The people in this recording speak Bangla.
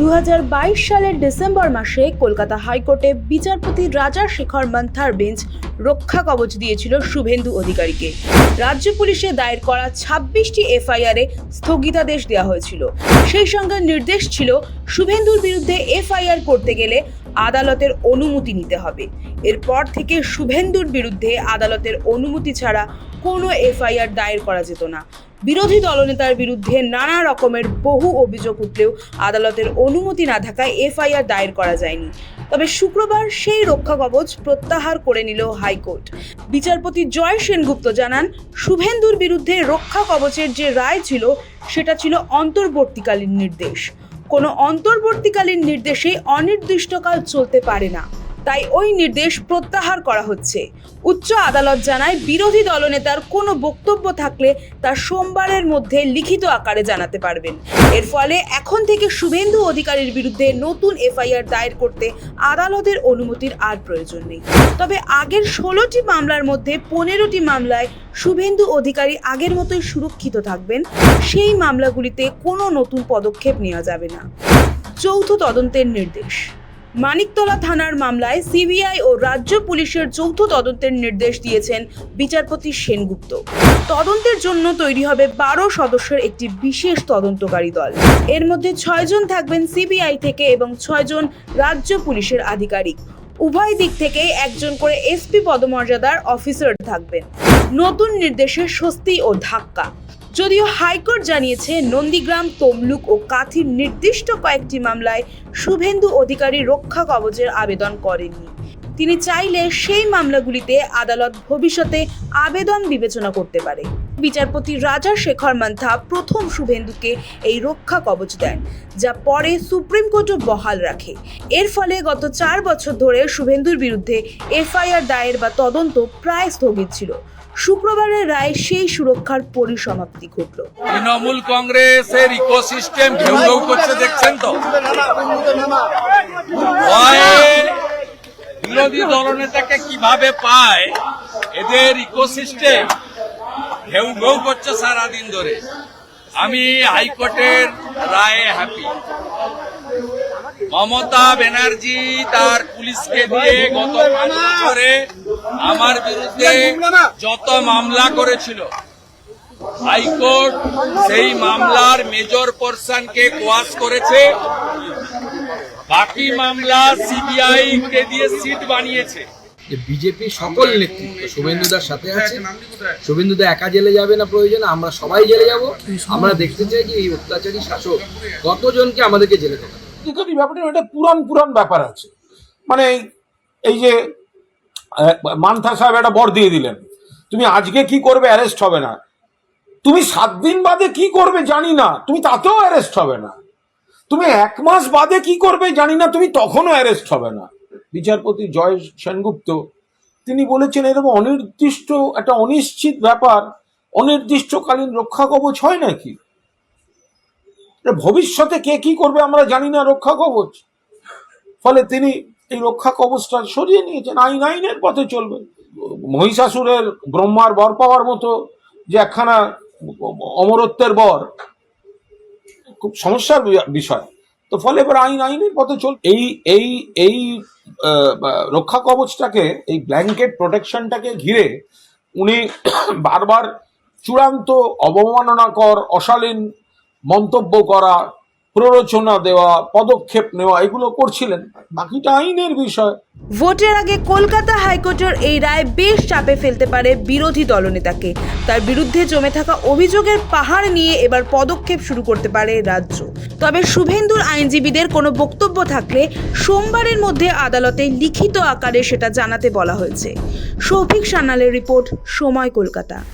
দু হাজার বাইশ সালের ডিসেম্বর মাসে কলকাতা হাইকোর্টে বিচারপতি রাজা শেখর মান্থার বেঞ্চ রক্ষা কবচ দিয়েছিল শুভেন্দু অধিকারীকে। রাজ্য পুলিশে দায়ের করা ছাব্বিশটি এফআইআরে স্থগিতাদেশ দেওয়া হয়েছিল। সেই সঙ্গে নির্দেশ ছিল শুভেন্দুর বিরুদ্ধে এফআইআর করতে গেলে আদালতের অনুমতি নিতে হবে। এরপর থেকে শুভেন্দুর বিরুদ্ধে আদালতের অনুমতি ছাড়া কোনো এফআইআর দায়ের করা যেত না। বিরোধী দলনেতার বিরুদ্ধে নানা রকমের বহু অভিযোগ উঠলেও আদালতের অনুমতি না থাকায় এফআইআর দায়ের করা যায়নি। তবে শুক্রবার সেই রক্ষা কবচ প্রত্যাহার করে নিল হাইকোর্ট। বিচারপতি জয় সেনগুপ্ত জানান, শুভেন্দুর বিরুদ্ধে রক্ষা কবচের যে রায় ছিল, সেটা ছিল অন্তর্বর্তীকালীন নির্দেশ। কোনো অন্তর্বর্তীকালীন নির্দেশে অনির্দিষ্টকাল চলতে পারে না। তাই ওই নির্দেশ প্রত্যাহার করা হচ্ছে। উচ্চ আদালত জানায়, বিরোধী দলনেতার কোনো বক্তব্য থাকলে তা সোমবারের মধ্যে লিখিত আকারে জানাতে পারবেন। এর ফলে এখন থেকে শুভেন্দু অধিকারীর বিরুদ্ধে নতুন এফআইআর দায়ের করতে আদালতের অনুমতির আর প্রয়োজন নেই। তবে আগের ষোলোটি মামলার মধ্যে পনেরোটি মামলায় শুভেন্দু অধিকারী আগের মতোই সুরক্ষিত থাকবেন। সেই মামলাগুলিতে কোনো নতুন পদক্ষেপ নেওয়া যাবে না। যৌথ তদন্তের নির্দেশ। মানিকতলা থানার মামলায় সিবিআই ও রাজ্য পুলিশের যৌথ তদন্তের নির্দেশ দিয়েছেন বিচারপতি সেনগুপ্ত। তদন্তের জন্য তৈরি হবে বারো সদস্যের একটি বিশেষ তদন্তকারী দল। এর মধ্যে ছয়জন থাকবেন সিবিআই থেকে এবং ছয়জন রাজ্য পুলিশের আধিকারিক। উভয় দিক থেকেই একজন করে এসপি পদমর্যাদার অফিসার থাকবেন। নতুন নির্দেশে স্বস্তি ও ধাক্কা। যদিও হাইকোর্ট জানিয়েছে নন্দীগ্রাম, তমলুক ও কাথির নির্দিষ্ট কয়েকটি মামলায় শুভেন্দু অধিকারী রক্ষা কবচের আবেদন করেননি। তিনি চাইলে সেই মামলাগুলিতে আদালত ভবিষ্যতে আবেদন বিবেচনা করতে পারে। বিচারপতি রাজা শেখর মান্থা প্রথম শুভেন্দুকে এই রক্ষা কবচ দেন, যা পরে সুপ্রিম কোর্টও বহাল রাখে। এর ফলে গত চার বছর ধরে শুভেন্দুর বিরুদ্ধে এফআইআর দায়ের বা তদন্ত প্রায় স্থগিত ছিল। শুক্রবারের রায় সেই সুরক্ষার পরিসমাপ্তি ঘটল। তৃণমূল কংগ্রেসের ইকোসিস্টেম করছে দেখছেন তো? বিরোধী দলনেতাকে কীভাবে পায়? এদের ইকোসিস্টেম ঘেউ ঘেউ করছে সারাদিন ধরে। আমি হাইকোর্টের রায়ে হ্যাপি মমতা ব্যানার্জি তার পুলিশকে দিয়ে গত বছরে আমার বিরুদ্ধে যত মামলা করেছিল, হাইকোর্ট সেই মামলার মেজর পোর্শনকে কোয়াশ করেছে। বাকি মামলা সিবিআই কে দিয়ে সিট বানিয়েছে। যে বিজেপি সকল নেতৃত্ব শুভেন্দুদার সাথে আছে শুভেন্দুদা একা জেলে যাবে না প্রয়োজনে, আমরা সবাই জেলে যাব। আমরা দেখতে চাই যে এই অত্যাচারী শাসক কতজনকে আমাদেরকে জেলে দেবে ব্যাপারটা পুরান পুরান ব্যাপার আছে। মানে এই যে মান্থা সাহেব একটা বর দিয়ে দিলেন। তুমি আজকে কি করবে অ্যারেস্ট হবে না। তুমি সাত দিন বাদে কি করবে জানি না। তুমি তাতেও অ্যারেস্ট হবে না। তুমি এক মাস বাদে কি করবে জানি না। তুমি তখনও অ্যারেস্ট হবে না। বিচারপতি জয় সেনগুপ্ত, তিনি বলেছেন, এরকম অনির্দিষ্ট, একটা অনিশ্চিত ব্যাপার, অনির্দিষ্টকালীন রক্ষা কবচ হয় নাকি? ভবিষ্যতে কে কি করবে আমরা জানি না রক্ষা কবচ ফলে তিনি এই রক্ষা কবচটা সরিয়ে নিয়েছেন, আইন আইনের পথে চলবে। মহিষাসুরের ব্রহ্মার বর পাওয়ার মতো যে একখানা অমরত্বের বর, খুব সমস্যার বিষয়। তো ফলে এবার আইন আইনের পথে চল, এই এই এই রক্ষা কবচটাকে এই ব্ল্যাঙ্কেট প্রোটেকশনটাকে ঘিরে উনি বারবার চূড়ান্ত অবমাননাকর অশালীন মন্তব্য করা প্ররোচনা দেওয়া, পদক্ষেপ নেওয়া, এগুলো করছিলেন। বাকিটা আইনের বিষয়। ভোটের আগে কলকাতা হাইকোর্টের এই রায় বেশ চাপে ফেলতে পারে বিরোধী দলনেতাকে। তার বিরুদ্ধে জমে থাকা অভিযোগের পাহাড় নিয়ে এবার পদক্ষেপ শুরু করতে পারে রাজ্য। তবে শুভেন্দুর আইনজীবীদের কোনো বক্তব্য থাকলে সোমবারের মধ্যে আদালতে লিখিত আকারে সেটা জানাতে বলা হয়েছে। শৌভিক সান্যালের রিপোর্ট, সময় কলকাতা।